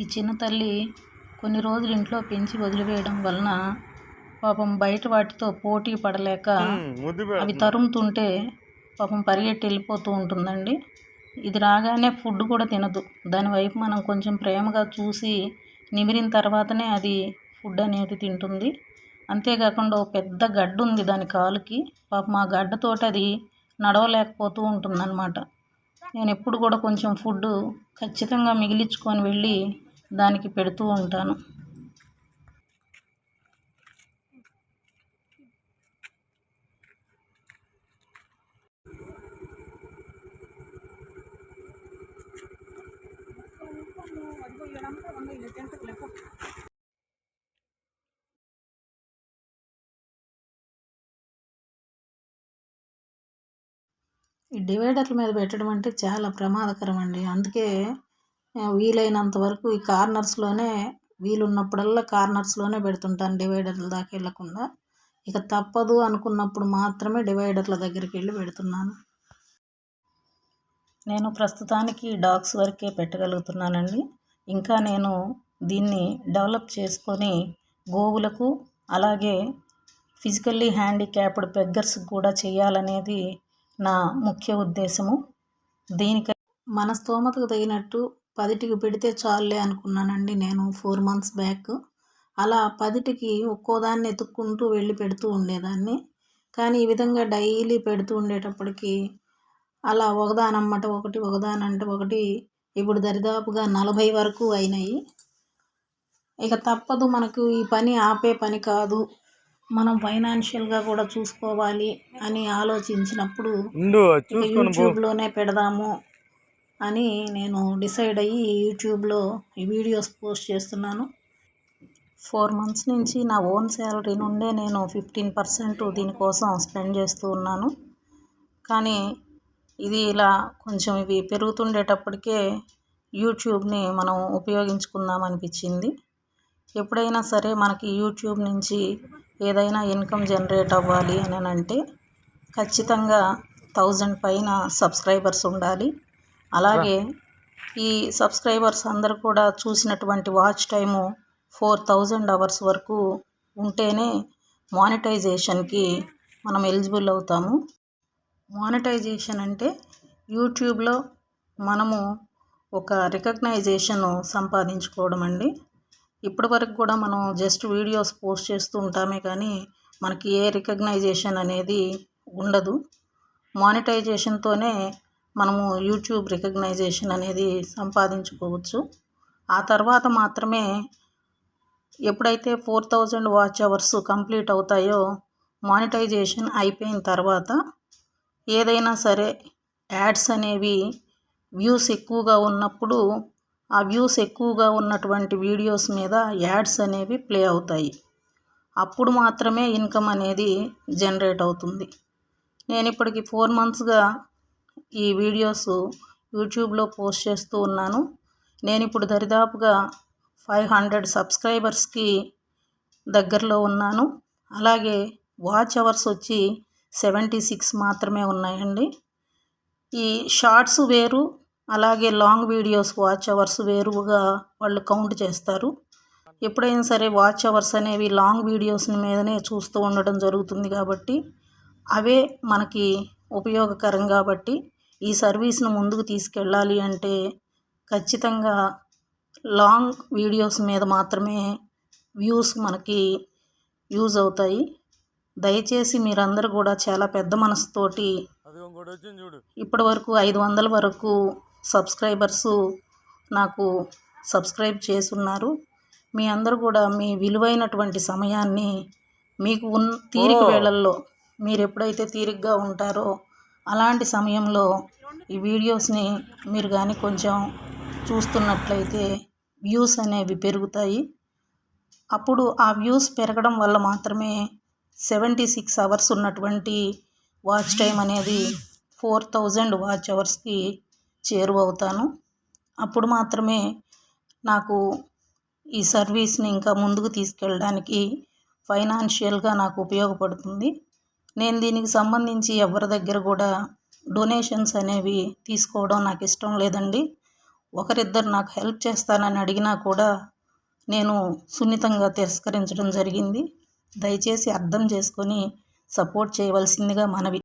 ఈ చిన్న తల్లి కొన్ని రోజులు ఇంట్లో పెంచి వదిలివేయడం వలన పాపం బయట వాటితో పోటీ పడలేక అవి తరుముతుంటే పాపం పరిగెట్టి వెళ్ళిపోతూ ఉంటుందండి. ఇది రాగానే ఫుడ్ కూడా తినదు. దాని వైపు మనం కొంచెం ప్రేమగా చూసి నిమిరిన తర్వాతనే అది ఫుడ్ అనేది తింటుంది. అంతేకాకుండా ఒక పెద్ద గడ్డ ఉంది దాని కాలుకి. పాపం ఆ గడ్డతోటి అది నడవలేకపోతూ ఉంటుందన్నమాట. నేను ఎప్పుడు కూడా కొంచెం ఫుడ్ ఖచ్చితంగా మిగిలించుకొని వెళ్ళి దానికి పెడుతూ ఉంటాను. ఈ డివైడర్ల మీద పెట్టడం అంటే చాలా ప్రమాదకరం అండి అందుకే వీలైనంత వరకు ఈ కార్నర్స్లోనే వీలున్నప్పుడల్లా కార్నర్స్లోనే పెడుతుంటాను డివైడర్ల దాకా వెళ్ళకుండా. ఇక తప్పదు అనుకున్నప్పుడు మాత్రమే డివైడర్ల దగ్గరికి వెళ్ళి పెడుతున్నాను. నేను ప్రస్తుతానికి డాగ్స్ వరకే పెట్టగలుగుతున్నానండి. ఇంకా నేను దీన్ని డెవలప్ చేసుకొని గోవులకు అలాగే ఫిజికల్లీ హ్యాండిక్యాప్డ్ పెగ్గర్స్ కూడా చేయాలనేది నా ముఖ్య ఉద్దేశము. దీనికై మన స్తోమతకు తగినట్టు పదిటికి పెడితే చాలులే అనుకున్నానండి నేను ఫోర్ మంత్స్ బ్యాక్. అలా పదిటికి ఒక్కో దాన్ని ఎత్తుక్కుంటూ వెళ్ళి పెడుతూ ఉండేదాన్ని. కానీ ఈ విధంగా డైలీ పెడుతూ ఉండేటప్పటికి అలా ఒకదానమ్మట ఒకటి ఒకదానంటే ఒకటి ఇప్పుడు దరిదాపుగా నలభై వరకు అయినాయి. ఇక తప్పదు మనకు ఈ పని ఆపే పని కాదు. మనం ఫైనాన్షియల్గా కూడా చూసుకోవాలి అని ఆలోచించినప్పుడు యూట్యూబ్లోనే పెడదాము అని నేను డిసైడ్ అయ్యి యూట్యూబ్లో ఈ వీడియోస్ పోస్ట్ చేస్తున్నాను. ఫోర్ మంత్స్ నుంచి నా ఓన్ శాలరీ నుండే నేను ఫిఫ్టీన్ పర్సెంట్ దీనికోసం స్పెండ్ చేస్తూ ఉన్నాను. కానీ ఇది ఇలా కొంచెం ఇవి పెరుగుతుండేటప్పటికే యూట్యూబ్ని మనం ఉపయోగించుకుందాం అనిపించింది. ఎప్పుడైనా సరే మనకి యూట్యూబ్ నుంచి ఏదైనా ఇన్కమ్ జనరేట్ అవ్వాలి అని అంటే ఖచ్చితంగా థౌజండ్ పైన సబ్స్క్రైబర్స్ ఉండాలి. అలాగే ఈ సబ్స్క్రైబర్స్ అందరు కూడా చూసినటువంటి watch time four thousand hours వరకు ఉంటేనే మానిటైజేషన్కి మనం ఎలిజిబుల్ అవుతాము. మానిటైజేషన్ అంటే యూట్యూబ్లో మనము ఒక రికగ్నైజేషన్ సంపాదించుకోవడం అండి. ఇప్పటి వరకు కూడా మనం జస్ట్ వీడియోస్ పోస్ట్ చేస్తూ ఉంటామే కానీ మనకి ఏ రికగ్నైజేషన్ అనేది ఉండదు. మానిటైజేషన్తోనే మనము యూట్యూబ్ రికగ్నైజేషన్ అనేది సంపాదించుకోవచ్చు. ఆ తర్వాత మాత్రమే ఎప్పుడైతే four thousand watch hours complete అవుతాయో మానిటైజేషన్ అయిపోయిన తర్వాత ఏదైనా సరే యాడ్స్ అనేవి వ్యూస్ ఎక్కువగా ఉన్నప్పుడు ఆ వ్యూస్ ఎక్కువగా ఉన్నటువంటి వీడియోస్ మీద యాడ్స్ అనేవి ప్లే అవుతాయి. అప్పుడు మాత్రమే ఇన్కమ్ అనేది జనరేట్ అవుతుంది. నేను ఇప్పటికి ఫోర్ మంత్స్గా ఈ వీడియోస్ యూట్యూబ్లో పోస్ట్ చేస్తూ ఉన్నాను. నేను ఇప్పుడు దరిదాపుగా ఫైవ్ హండ్రెడ్ సబ్స్క్రైబర్స్కి దగ్గరలో ఉన్నాను. అలాగే వాచ్ అవర్స్ వచ్చి సెవెంటీ సిక్స్ మాత్రమే ఉన్నాయండి. ఈ షార్ట్స్ వేరు అలాగే లాంగ్ వీడియోస్ వాచ్ అవర్స్ వేరుగా వాళ్ళు కౌంట్ చేస్తారు. ఎప్పుడైనా సరే వాచ్ అవర్స్ అనేవి లాంగ్ వీడియోస్ మీదనే చూస్తూ ఉండడం జరుగుతుంది కాబట్టి అవే మనకి ఉపయోగకరం కాబట్టి ఈ సర్వీస్ను ముందుకు తీసుకెళ్ళాలి అంటే ఖచ్చితంగా లాంగ్ వీడియోస్ మీద మాత్రమే వ్యూస్ మనకి యూజ్ అవుతాయి. దయచేసి మీరందరూ కూడా చాలా పెద్ద మనసుతోటి ఇప్పటి వరకు ఐదు వందల వరకు సబ్స్క్రైబర్సు నాకు సబ్స్క్రైబ్ చేసున్నారు మీ అందరూ కూడా మీ విలువైనటువంటి సమయాన్ని మీకు ఉన్ తీరిక వేళల్లో మీరు ఎప్పుడైతే తీరిగ్గా ఉంటారో అలాంటి సమయంలో ఈ వీడియోస్ని మీరు కానీ కొంచెం చూస్తున్నట్లయితే వ్యూస్ అనేవి పెరుగుతాయి. అప్పుడు ఆ వ్యూస్ పెరగడం వల్ల మాత్రమే సెవెంటీ సిక్స్ అవర్స్ ఉన్నటువంటి వాచ్ టైం అనేది ఫోర్ థౌజండ్ వాచ్ అవర్స్కి చేరువవుతాను. అప్పుడు మాత్రమే నాకు ఈ సర్వీస్ని ఇంకా ముందుకు తీసుకెళ్ళడానికి ఫైనాన్షియల్గా నాకు ఉపయోగపడుతుంది. నేను దీనికి సంబంధించి ఎవరి దగ్గర కూడా డొనేషన్స్ అనేవి తీసుకోవడం నాకు ఇష్టం లేదండి. ఒకరిద్దరు నాకు హెల్ప్ చేస్తానని అడిగినా కూడా నేను సున్నితంగా తిరస్కరించడం జరిగింది. దయచేసి అర్థం చేసుకొని సపోర్ట్ చేయవలసిందిగా మనవి